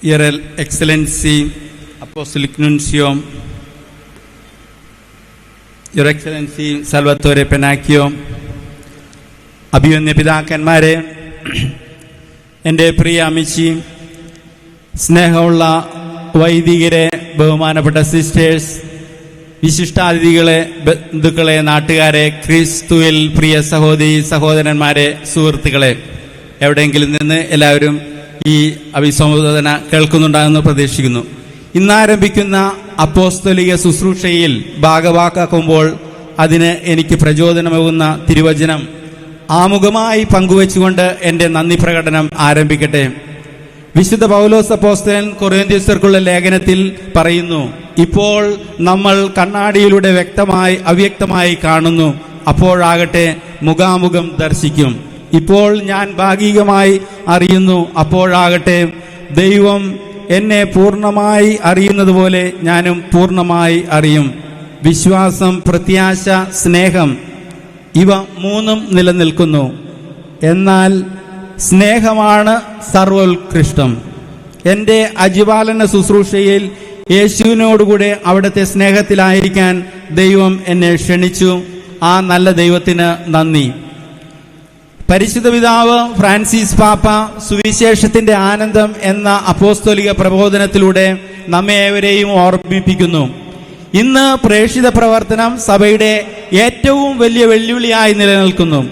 Your excellency Apostolic Nuncio, Your Excellency Salvatore Penacchio, അഭിമന്യ പിതാക്കന്മാരെ എന്റെ പ്രിയ അമിച്ചി സ്നേഹമുള്ള വൈദികരെ ബഹുമാനപ്പെട്ട സിസ്റ്റേഴ്സ് വിശിഷ്ടാതിഥികളെ ബന്ധുക്കളെ നാട്ടുകാരെ ക്രിസ്തുവിൽ പ്രിയ സഹോദരി സഹോദരന്മാരെ സുഹൃത്തുക്കളെ എവിടെയെങ്കിലും നിന്ന് എല്ലാവരും ഈ അഭിസംബോധന കേൾക്കുന്നുണ്ടാകുമെന്ന് പ്രതീക്ഷിക്കുന്നു. ഇന്നാരംഭിക്കുന്ന അപ്പോസ്തലിക ശുശ്രൂഷയിൽ ഭാഗവാക്കാക്കുമ്പോൾ അതിന് എനിക്ക് പ്രചോദനമാകുന്ന തിരുവചനം ആമുഖമായി പങ്കുവച്ചുകൊണ്ട് എന്റെ നന്ദി പ്രകടനം ആരംഭിക്കട്ടെ. വിശുദ്ധ പൗലോസ് അപ്പോസ്തലൻ കൊറേന്ത്യസ്വർക്കുള്ള ലേഖനത്തിൽ പറയുന്നു ഇപ്പോൾ നമ്മൾ കണ്ണാടിയിലൂടെ വ്യക്തമായി അവ്യക്തമായി കാണുന്നു. അപ്പോഴാകട്ടെ മുഖാമുഖം ദർശിക്കും. ഇപ്പോൾ ഞാൻ ഭാഗികമായി അറിയുന്നു. അപ്പോഴാകട്ടെ ദൈവം എന്നെ പൂർണമായി അറിയുന്നത് പോലെ ഞാനും പൂർണമായി അറിയും. വിശ്വാസം പ്രത്യാശ സ്നേഹം ഇവ മൂന്നും നിലനിൽക്കുന്നു. എന്നാൽ സ്നേഹമാണ് സർവോത്കൃഷ്ടം. എന്റെ അജിപാലന ശുശ്രൂഷയിൽ യേശുവിനോടുകൂടെ അവിടുത്തെ സ്നേഹത്തിലായിരിക്കാൻ ദൈവം എന്നെ ക്ഷണിച്ചു. ആ നല്ല ദൈവത്തിന് നന്ദി. പരിശുദ്ധ പിതാവ് ഫ്രാൻസിസ് പാപ്പ സുവിശേഷത്തിന്റെ ആനന്ദം എന്ന അപ്പോസ്തോലിക പ്രബോധനത്തിലൂടെ നമ്മെ ഏവരെയും ഓർമ്മിപ്പിക്കുന്നു. ഇന്ന് പ്രേക്ഷിത പ്രവർത്തനം സഭയുടെ ഏറ്റവും വലിയ വെല്ലുവിളിയായി നിലനിൽക്കുന്നു.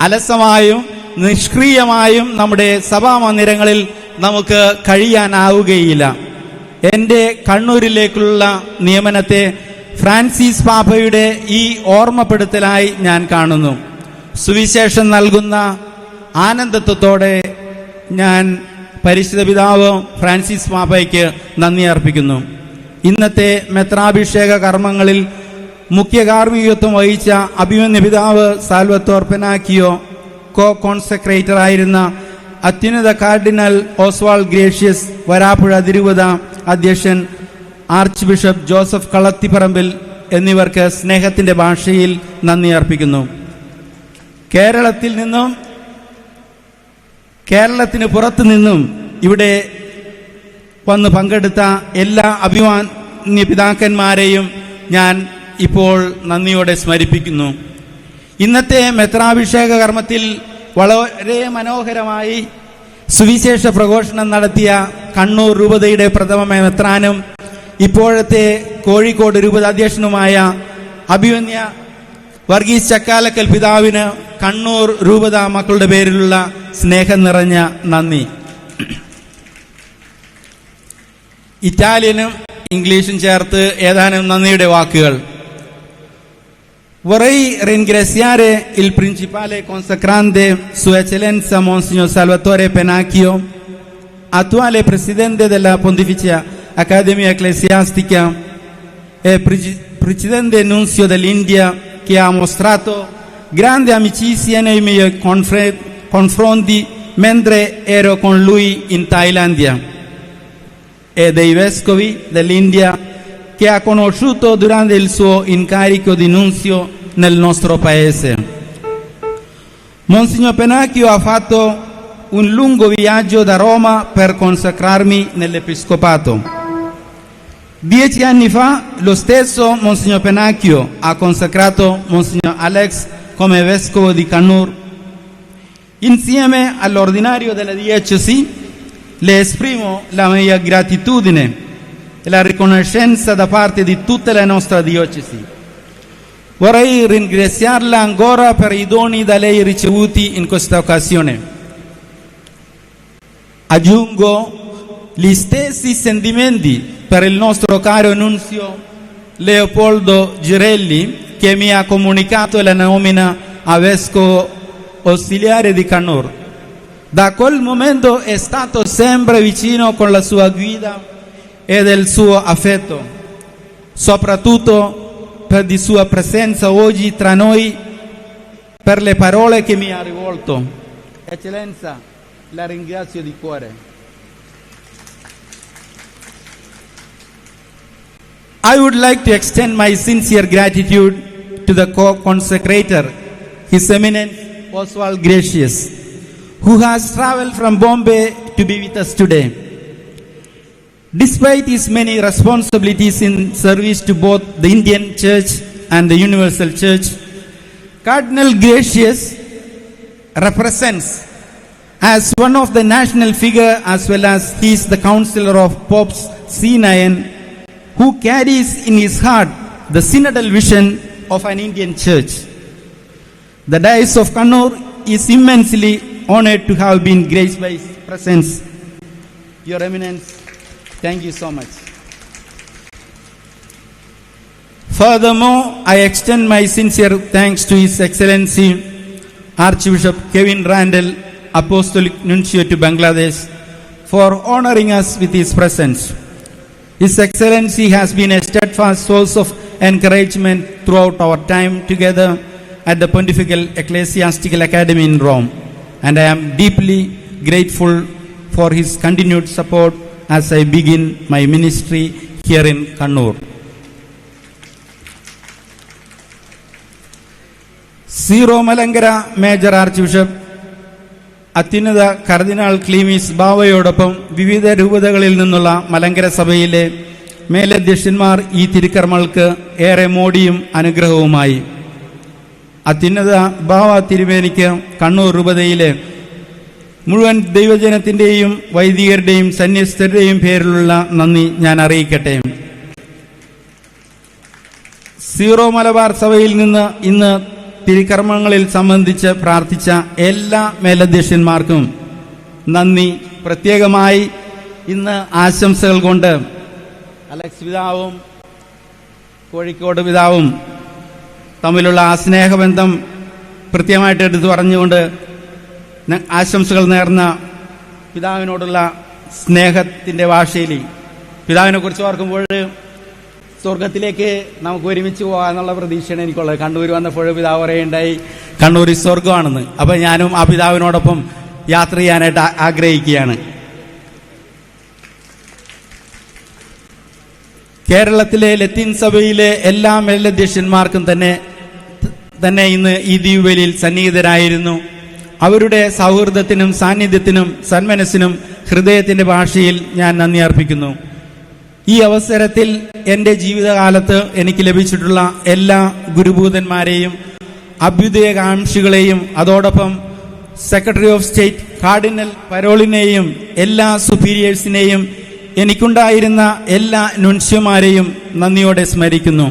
അലസമായും നിഷ്ക്രിയമായും നമ്മുടെ സഭാ മന്ദിരങ്ങളിൽ നമുക്ക് കഴിയാനാവുകയില്ല. എന്റെ കണ്ണൂരിലേക്കുള്ള നിയമനത്തെ ഫ്രാൻസിസ് പാപ്പയുടെ ഈ ഓർമ്മപ്പെടുത്തലായി ഞാൻ കാണുന്നു. സുവിശേഷം നൽകുന്ന ആനന്ദത്വത്തോടെ ഞാൻ പരിശുദ്ധ പിതാവ് ഫ്രാൻസിസ് മാപ്പയ്ക്ക് നന്ദി അർപ്പിക്കുന്നു. ഇന്നത്തെ മെത്രാഭിഷേക കർമ്മങ്ങളിൽ മുഖ്യ കാർമ്മികത്വം വഹിച്ച അഭിമന്യ പിതാവ് സാൽവത്തോർ പെനാക്കിയോ കോ കോൺസെക്രേറ്റർ ആയിരുന്ന അത്യുന്നത കാർഡിനൽ ഓസ്വാൾ ഗ്രേഷ്യസ് വരാപ്പുഴ തിരുവത അധ്യക്ഷൻ ആർച്ച് ബിഷപ്പ് ജോസഫ് കളത്തിപ്പറമ്പിൽ എന്നിവർക്ക് സ്നേഹത്തിന്റെ ഭാഷയിൽ നന്ദി അർപ്പിക്കുന്നു. കേരളത്തിൽ നിന്നും കേരളത്തിന് പുറത്തു നിന്നും ഇവിടെ വന്ന് പങ്കെടുത്ത എല്ലാ അഭിമാന്യ പിതാക്കന്മാരെയും ഞാൻ ഇപ്പോൾ നന്ദിയോടെ സ്മരിപ്പിക്കുന്നു. ഇന്നത്തെ മെത്രാഭിഷേക കർമ്മത്തിൽ വളരെ മനോഹരമായി സുവിശേഷ പ്രഘോഷണം നടത്തിയ കണ്ണൂർ രൂപതയുടെ പ്രഥമ മെത്രാനും ഇപ്പോഴത്തെ കോഴിക്കോട് രൂപത അധ്യക്ഷനുമായ അഭിമന്യ വർഗീസ് ചക്കാലക്കൽ പിതാവിന് കണ്ണൂർ രൂപത മക്കളുടെ പേരിലുള്ള സ്നേഹം നിറഞ്ഞ നന്ദി ഇറ്റാലിയനും ഇംഗ്ലീഷും ചേർത്ത് ഏതാനും നന്ദിയുടെ വാക്കുകൾ Vorrei ringraziare il principale consacrante Sua Eccellenza Monsignor Salvatore Penacchio, attuale presidente della Pontificia Accademia Ecclesiastica e pre- presidente nunzio dell'India, che ha mostrato grande amicizia nei miei confronti mentre ero con lui in Thailandia, e dei vescovi dell'India che ha conosciuto durante il suo incarico di nunzio nel nostro paese. Monsignor Penacchio ha fatto un lungo viaggio da Roma per consacrarmi nell'Episcopato. Dieci anni fa lo stesso Monsignor Penacchio ha consacrato Monsignor Alex come vescovo di Cannur. Insieme all'ordinario della diocesi le esprimo la mia gratitudine e la riconoscenza da parte di tutta la nostra diocesi. Vorrei ringraziarla ancora per i doni da lei ricevuti in questa occasione. Aggiungo gli stessi sentimenti per il nostro caro nunzio Leopoldo Girelli che mi ha comunicato la nomina a vescovo ausiliare di Cannur. Da quel momento è stato sempre vicino con la sua guida e del suo affetto, soprattutto per di sua presenza oggi tra noi, per le parole che mi ha rivolto. Eccellenza, la ringrazio di cuore. I would like to extend my sincere gratitude to the co-consecrator, His Eminence Oswald Gracious, who has traveled from Bombay to be with us today. Despite his many responsibilities in service to both the Indian Church and the Universal Church, Cardinal Gracious represents as one of the national figure as well as he is the counselor of Popes C9 who carries in his heart the synodal vision of an Indian church. The Diocese of Kannur is immensely honored to have been graced by his presence. Your Eminence, thank you so much. Furthermore, I extend my sincere thanks to His Excellency Archbishop Kevin Randall, Apostolic Nuncio to Bangladesh, for honoring us with his presence. His Excellency has been a steadfast source of encouragement throughout our time together at the Pontifical Ecclesiastical Academy in Rome, and I am deeply grateful for his continued support as I begin my ministry here in Kannur. Syro Malankara major archbishop അത്യുന്നത കർദിനാൾ ക്ലീമീസ് ബാവയോടൊപ്പം വിവിധ രൂപതകളിൽ നിന്നുള്ള മലങ്കര സഭയിലെ മേലധ്യക്ഷന്മാർ ഈ തിരുക്കർമ്മങ്ങൾക്ക് ഏറെ മോടിയും അനുഗ്രഹവുമായി. അത്യുന്നത ബാവ തിരുമേനിക്ക് കണ്ണൂർ രൂപതയിലെ മുഴുവൻ ദൈവജനത്തിന്റെയും വൈദികരുടെയും സന്യസ്തരുടെയും പേരിലുള്ള നന്ദി ഞാൻ അറിയിക്കട്ടെ. സീറോ മലബാർ സഭയിൽ നിന്ന് ഇന്ന് തിരുക്കർമ്മങ്ങളിൽ സംബന്ധിച്ച് പ്രാർത്ഥിച്ച എല്ലാ മേലധ്യക്ഷന്മാർക്കും നന്ദി. പ്രത്യേകമായി ഇന്ന് ആശംസകൾ കൊണ്ട് അലക്സ് പിതാവും കോഴിക്കോട് പിതാവും തമ്മിലുള്ള ആ സ്നേഹബന്ധം കൃത്യമായിട്ട് എടുത്തു പറഞ്ഞുകൊണ്ട് ആശംസകൾ നേർന്ന പിതാവിനോടുള്ള സ്നേഹത്തിന്റെ ഭാഷയിൽ പിതാവിനെ കുറിച്ച് ഓർക്കുമ്പോൾ സ്വർഗത്തിലേക്ക് നമുക്ക് ഒരുമിച്ച് പോകാന്നുള്ള പ്രതീക്ഷയാണ് എനിക്കുള്ളത്. കണ്ണൂർ വന്നപ്പോൾ പിതാവ് പറയുണ്ടായി കണ്ണൂർ സ്വർഗമാണെന്ന് അപ്പൊ ഞാനും ആ പിതാവിനോടൊപ്പം യാത്ര ചെയ്യാനായിട്ട് ആഗ്രഹിക്കുകയാണ്. കേരളത്തിലെ ലത്തീൻ സഭയിലെ എല്ലാ മേലധ്യക്ഷന്മാർക്കും തന്നെ തന്നെ ഇന്ന് ഈ ദ്വീപലിൽ സന്നിഹിതരായിരുന്നു. അവരുടെ സൗഹൃദത്തിനും സാന്നിധ്യത്തിനും സന്മനസ്സിനും ഹൃദയത്തിന്റെ ഭാഷയിൽ ഞാൻ നന്ദി അർപ്പിക്കുന്നു. ഈ അവസരത്തിൽ എന്റെ ജീവിതകാലത്ത് എനിക്ക് ലഭിച്ചിട്ടുള്ള എല്ലാ ഗുരുഭൂതന്മാരെയും അഭ്യുദയകാംക്ഷികളെയും അതോടൊപ്പം സെക്രട്ടറി ഓഫ് സ്റ്റേറ്റ് കാർഡിനൽ പരോളിനെയും എല്ലാ സുപ്പീരിയേഴ്സിനെയും എനിക്കുണ്ടായിരുന്ന എല്ലാ നുൻഷ്യമാരെയും നന്ദിയോടെ സ്മരിക്കുന്നു.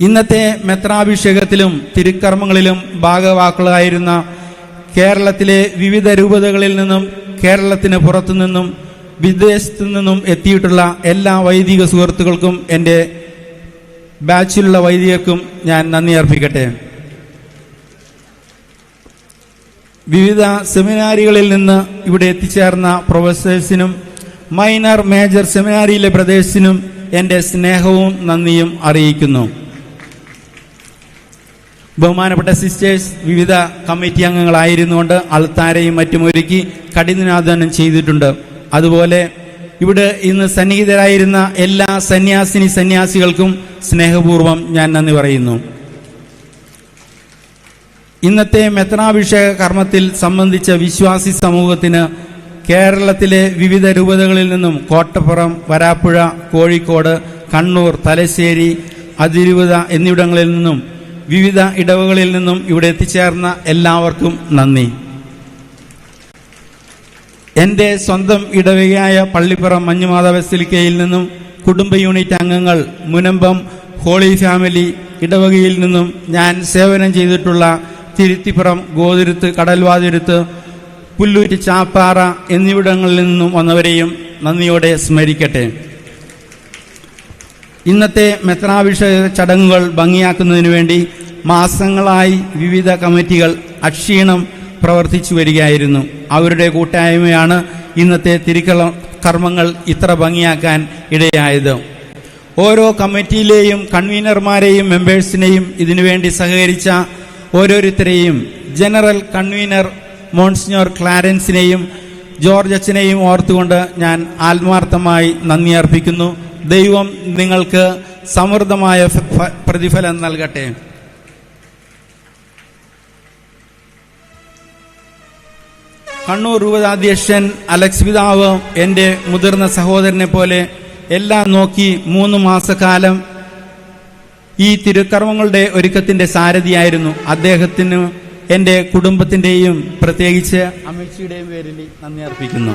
ഇന്നത്തെ മെത്രാഭിഷേകത്തിലും തിരുക്കർമ്മങ്ങളിലും ഭാഗവാക്കുകളായിരുന്ന കേരളത്തിലെ വിവിധ രൂപതകളിൽ നിന്നും കേരളത്തിന് പുറത്തു നിന്നും വിദേശത്തു നിന്നും എത്തിയിട്ടുള്ള എല്ലാ വൈദിക സുഹൃത്തുക്കൾക്കും എന്റെ ബാച്ചിലുള്ള വൈദികർക്കും ഞാൻ നന്ദി അർപ്പിക്കട്ടെ. വിവിധ സെമിനാരികളിൽ നിന്ന് ഇവിടെ എത്തിച്ചേർന്ന പ്രൊഫസേഴ്സിനും മൈനർ മേജർ സെമിനാരിയിലെ പ്രദേശത്തിനും എന്റെ സ്നേഹവും നന്ദിയും അറിയിക്കുന്നു. ബഹുമാനപ്പെട്ട സിസ്റ്റേഴ്സ് വിവിധ കമ്മിറ്റി അംഗങ്ങളായിരുന്നുകൊണ്ട് അൾത്താരയും മറ്റും ഒരുക്കി കഠിനാധ്വാനം ചെയ്തിട്ടുണ്ട്. അതുപോലെ ഇവിടെ ഇന്ന് സന്നിഹിതരായിരുന്ന എല്ലാ സന്യാസിനി സന്യാസികൾക്കും സ്നേഹപൂർവം ഞാൻ നന്ദി പറയുന്നു. ഇന്നത്തെ മെത്രാഭിഷേക കർമ്മത്തിൽ സംബന്ധിച്ച വിശ്വാസി സമൂഹത്തിന് കേരളത്തിലെ വിവിധ രൂപതകളിൽ നിന്നും കോട്ടപ്പുറം വരാപ്പുഴ കോഴിക്കോട് കണ്ണൂർ തലശ്ശേരി അതിരൂപത എന്നിവിടങ്ങളിൽ നിന്നും വിവിധ ഇടവകളിൽ നിന്നും ഇവിടെ എത്തിച്ചേർന്ന എല്ലാവർക്കും നന്ദി. എന്റെ സ്വന്തം ഇടവകയായ പള്ളിപ്പുറം മഞ്ഞുമാതാ ബസിലിക്കയിൽ നിന്നും കുടുംബ യൂണിറ്റ് അംഗങ്ങൾ മുനമ്പം ഹോളി ഫാമിലി ഇടവകയിൽ നിന്നും ഞാൻ സേവനം ചെയ്തിട്ടുള്ള തിരുത്തിപ്പുറം ഗോതിരുത്ത് കടൽവാതിരുത്ത് പുല്ലൂറ്റ് ചാപ്പാറ എന്നിവിടങ്ങളിൽ നിന്നും വന്നവരെയും നന്ദിയോടെ സ്മരിക്കട്ടെ. ഇന്നത്തെ മെത്രാഭിഷേക ചടങ്ങുകൾ ഭംഗിയാക്കുന്നതിനു വേണ്ടി മാസങ്ങളായി വിവിധ കമ്മിറ്റികൾ അക്ഷീണം പ്രവർത്തിച്ചു വരികയായിരുന്നു. അവരുടെ കൂട്ടായ്മയാണ് ഇന്നത്തെ തിരുക്കള കർമ്മങ്ങൾ ഇത്ര ഭംഗിയാക്കാൻ ഇടയായത്. ഓരോ കമ്മിറ്റിയിലെയും കൺവീനർമാരെയും മെമ്പേഴ്സിനെയും ഇതിനുവേണ്ടി സഹകരിച്ച ഓരോരുത്തരെയും ജനറൽ കൺവീനർ മോൺസിനോർ ക്ലാരൻസിനെയും ജോർജ് അച്ഛനെയും ഓർത്തുകൊണ്ട് ഞാൻ ആത്മാർത്ഥമായി നന്ദി അർപ്പിക്കുന്നു. ദൈവം നിങ്ങൾക്ക് സമൃദ്ധമായ പ്രതിഫലം നൽകട്ടെ. കണ്ണൂർ രൂപതാധ്യക്ഷൻ അലക്സ് പിതാവ് എന്റെ മുതിർന്ന സഹോദരനെ പോലെ എല്ലാം നോക്കി മൂന്ന് മാസക്കാലം ഈ തിരുക്കർമ്മങ്ങളുടെ ഒരുക്കത്തിന്റെ സാരഥിയായിരുന്നു. അദ്ദേഹത്തിന് എന്റെ കുടുംബത്തിന്റെയും പ്രത്യേകിച്ച് അമിത്ഷിയുടെയും പേരിൽ നന്ദി അർപ്പിക്കുന്നു.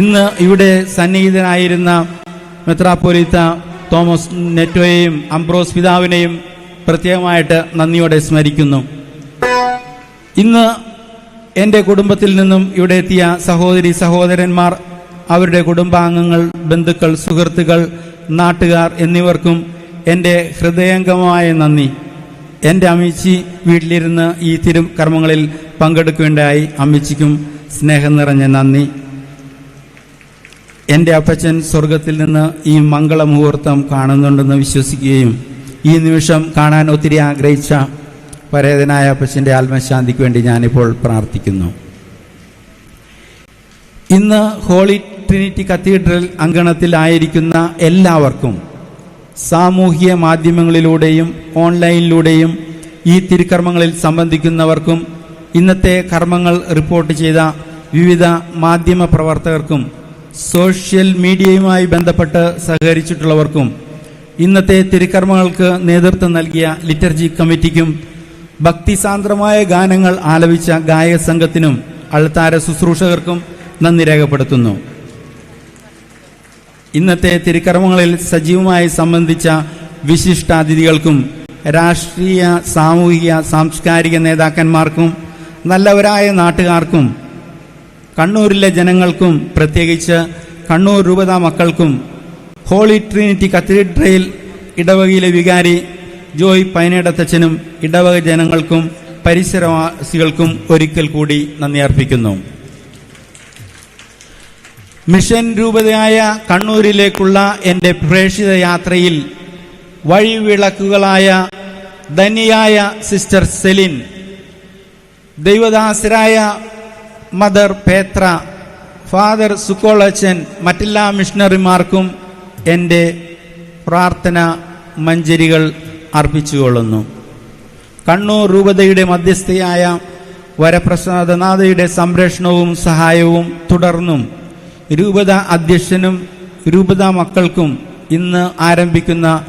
ഇന്ന് ഇവിടെ സന്നിഹിതനായിരുന്ന മെത്രാപ്പൊലിത്ത തോമസ് നെറ്റോയെയും അംബ്രോസ് പിതാവിനെയും പ്രത്യേകമായിട്ട് നന്ദിയോടെ സ്മരിക്കുന്നു. ഇന്ന് എന്റെ കുടുംബത്തിൽ നിന്നും ഇവിടെ എത്തിയ സഹോദരി സഹോദരന്മാർ അവരുടെ കുടുംബാംഗങ്ങൾ ബന്ധുക്കൾ സുഹൃത്തുക്കൾ നാട്ടുകാർ എന്നിവർക്കും എന്റെ ഹൃദയംഗമായ നന്ദി. എന്റെ അമ്മച്ചി വീട്ടിലിരുന്ന് ഈ തിരു കർമ്മങ്ങളിൽ പങ്കെടുക്കുകയുണ്ടായി അമ്മച്ചിക്കും സ്നേഹം നിറഞ്ഞ നന്ദി. എന്റെ അപ്പച്ചൻ സ്വർഗത്തിൽ നിന്ന് ഈ മംഗളമുഹൂർത്തം കാണുന്നുണ്ടെന്ന് വിശ്വസിക്കുകയും ഈ നിമിഷം കാണാൻ ഒത്തിരി ആഗ്രഹിച്ച പരേതനായ അപ്പച്ചന്റെ ആത്മശാന്തിക്ക് വേണ്ടി ഞാനിപ്പോൾ പ്രാർത്ഥിക്കുന്നു. ഇന്ന് ഹോളി ട്രിനിറ്റി കത്തീഡ്രൽ അങ്കണത്തിലായിരിക്കുന്ന എല്ലാവർക്കും സാമൂഹിക മാധ്യമങ്ങളിലൂടെയും ഓൺലൈനിലൂടെയും ഈ തിരുക്കർമ്മങ്ങളിൽ സംബന്ധിക്കുന്നവർക്കും ഇന്നത്തെ കർമ്മങ്ങൾ റിപ്പോർട്ട് ചെയ്ത വിവിധ മാധ്യമ പ്രവർത്തകർക്കും സോഷ്യൽ മീഡിയയുമായി ബന്ധപ്പെട്ട് സഹകരിച്ചിട്ടുള്ളവർക്കും ഇന്നത്തെ തിരുക്കർമ്മങ്ങൾക്ക് നേതൃത്വം നൽകിയ ലിറ്റർജി കമ്മിറ്റിക്കും ഭക്തിസാന്ദ്രമായ ഗാനങ്ങൾ ആലപിച്ച ഗായക സംഘത്തിനും അൾത്താര ശുശ്രൂഷകർക്കും നന്ദി രേഖപ്പെടുത്തുന്നു. ഇന്നത്തെ തിരുക്കർമ്മങ്ങളിൽ സജീവമായി സംബന്ധിച്ച വിശിഷ്ടാതിഥികൾക്കും രാഷ്ട്രീയ സാമൂഹിക സാംസ്കാരിക നേതാക്കന്മാർക്കും നല്ലവരായ നാട്ടുകാർക്കും കണ്ണൂരിലെ ജനങ്ങൾക്കും പ്രത്യേകിച്ച് കണ്ണൂർ രൂപതാ മക്കൾക്കും ഹോളി ട്രിനിറ്റി കത്തീഡ്രയിൽ ഇടവകയിലെ വികാരി ജോയ് പൈനേടത്തച്ഛനും ഇടവക ജനങ്ങൾക്കും പരിസരവാസികൾക്കും ഒരിക്കൽ കൂടി നന്ദി അർപ്പിക്കുന്നു. മിഷൻ രൂപതയായ കണ്ണൂരിലേക്കുള്ള എന്റെ പ്രേക്ഷിത യാത്രയിൽ വഴിവിളക്കുകളായ ധനിയായ സിസ്റ്റർ സെലിൻ ദൈവദാസരായ മദർ പേത്ര ഫാദർ സുക്കോളച്ചൻ മറ്റെല്ലാ മിഷണറിമാർക്കും എന്റെ പ്രാർത്ഥന മഞ്ജരികൾ അർപ്പിച്ചുകൊള്ളുന്നു. കണ്ണൂർ രൂപതയുടെ മധ്യസ്ഥയായ വരപ്രസാദനാഥയുടെ സംരക്ഷണവും സഹായവും തുടർന്നും രൂപത അധ്യക്ഷനും രൂപത മക്കൾക്കും ഇന്ന് ആരംഭിക്കുന്ന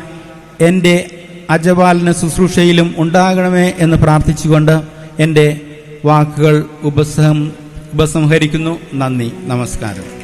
എന്റെ അജപാലന ശുശ്രൂഷയിലും ഉണ്ടാകണമേ എന്ന് പ്രാർത്ഥിച്ചുകൊണ്ട് എന്റെ വാക്കുകൾ ഉപസം ഉപസംഹരിക്കുന്നു. നന്ദി. നമസ്കാരം.